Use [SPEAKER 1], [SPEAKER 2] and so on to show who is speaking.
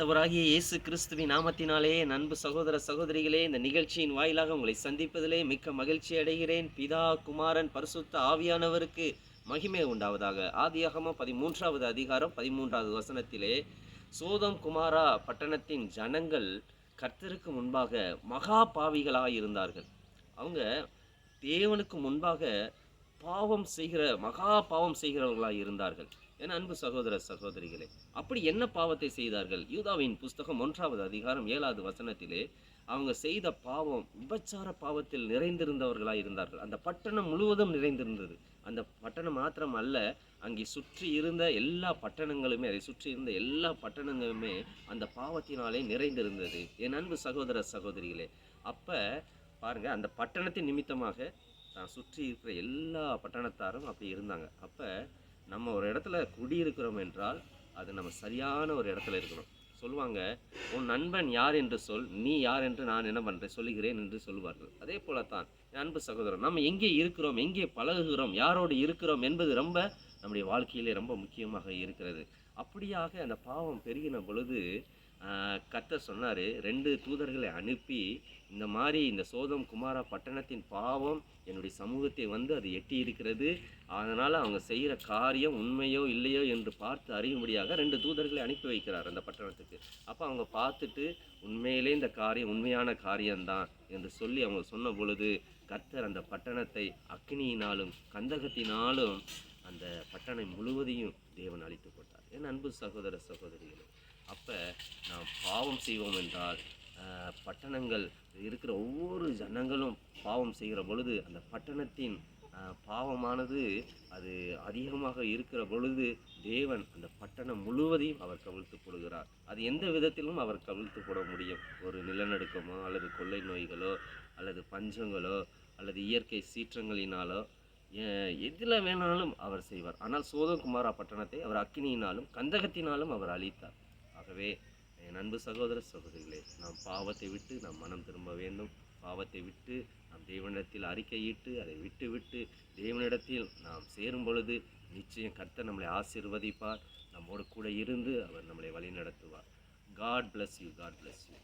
[SPEAKER 1] ஆண்டவராகிய இயேசு கிறிஸ்துவின் நாமத்தினாலே நண்பு அன்பு சகோதர சகோதரிகளே இந்த நிகழ்ச்சியின் வாயிலாக உங்களை சந்திப்பதிலே மிக்க மகிழ்ச்சி அடைகிறேன். பிதா குமாரன் பரிசுத்த ஆவியானவருக்கு மகிமை உண்டாவதாக. ஆதியாகமம் பதிமூன்றாவது அதிகாரம் பதிமூன்றாவது வசனத்திலே சோதம் குமாரா பட்டணத்தின் ஜனங்கள் கர்த்தருக்கு முன்பாக மகா பாவிகளாக இருந்தார்கள் அவங்க தேவனுக்கு முன்பாக பாவம் செய்கிற மகா பாவம் செய்கிறவர்களாக இருந்தார்கள் என அன்பு சகோதர சகோதரிகளே அப்படி என்ன பாவத்தை செய்தார்கள்? யூதாவின் புஸ்தகம் ஒன்றாவது அதிகாரம் ஏழாவது வசனத்திலே அவங்க செய்த பாவம் விபச்சார பாவத்தில் நிறைந்திருந்தவர்களாக இருந்தார்கள். அந்த பட்டணம் முழுவதும் நிறைந்திருந்தது. அந்த பட்டணம் மாத்திரம் அல்ல அங்கே சுற்றி இருந்த எல்லா பட்டணங்களுமே அதை சுற்றி இருந்த எல்லா பட்டணங்களுமே அந்த பாவத்தினாலே நிறைந்திருந்தது. என் அன்பு சகோதர சகோதரிகளே அப்போ பாருங்க அந்த பட்டணத்தின் நிமித்தமாக தான் சுற்றி இருக்கிற எல்லா பட்டணத்தாரும் அப்படி இருந்தாங்க. அப்போ நம்ம ஒரு இடத்துல குடியிருக்கிறோம் என்றால் அது நம்ம சரியான ஒரு இடத்துல இருக்கணும். சொல்லுவாங்க உன் நண்பன் யார் என்று சொல் நீ யார் என்று நான் என்ன பண்ணுறேன் சொல்லுகிறேன் என்று சொல்லுவார்கள் அதே போல தான் அன்பு சகோதரன் நம்ம எங்கே இருக்கிறோம் எங்கே பழகுகிறோம் யாரோடு இருக்கிறோம் என்பது ரொம்ப நம்முடைய வாழ்க்கையிலே ரொம்ப முக்கியமாக இருக்கிறது. அப்படியாக அந்த பாவம் பெருகின பொழுது கத்த சொன்னார் ரெண்டு தூதர்களை அனுப்பி இந்த மாதிரி இந்த சோதம் குமாரா பட்டணத்தின் பாவம் என்னுடைய சமூகத்தை வந்து அது எட்டி இருக்கிறது. அதனால் அவங்க செய்கிற காரியம் உண்மையோ இல்லையோ என்று பார்த்து அறியும்படியாக ரெண்டு தூதர்களை அனுப்பி வைக்கிறார் அந்த பட்டணத்துக்கு. அப்போ அவங்க பார்த்துட்டு உண்மையிலே இந்த காரியம் உண்மையான காரியம்தான் என்று சொல்லி அவங்க சொன்ன பொழுது கர்த்தர் அந்த பட்டணத்தை அக்னியினாலும் கந்தகத்தினாலும் அந்த பட்டணம் முழுவதையும் தேவன் அழித்து போட்டார் என் அன்பு சகோதர சகோதரிகளே நாம் பாவம் செய்வோம் என்றால் பட்டணங்கள் இருக்கிற ஒவ்வொரு ஜனங்களும் பாவம் செய்கிற பொழுது அந்த பட்டணத்தின் பாவமானது அது அதிகமாக இருக்கிற பொழுது தேவன் அந்த பட்டணம் முழுவதையும் அவர் கவிழ்த்து போடுகிறார் அது எந்த விதத்திலும் அவர் கவிழ்த்து போட முடியும். ஒரு நிலநடுக்கமோ அல்லது கொள்ளை நோய்களோ அல்லது பஞ்சங்களோ அல்லது இயற்கை சீற்றங்களினாலோ எதில் வேணாலும் அவர் செய்வார். ஆனால் சோதகுமாரா பட்டணத்தை அவர் அக்கினியினாலும் கந்தகத்தினாலும் அவர் அழித்தார். ஆகவே என் அன்பு சகோதர சகோதரிகளே நாம் பாவத்தை விட்டு நாம் மனம் திரும்ப வேண்டும். பாவத்தை விட்டு நாம் தேவனிடத்தில் அறிக்கையிட்டு அதை விட்டு விட்டு தேவனிடத்தில் நாம் சேரும் பொழுது நிச்சயம் கர்த்தர் நம்மளை ஆசீர்வதிப்பார். நம்மோடு கூட இருந்து அவர் நம்மளை வழி நடத்துவார் God bless you God bless you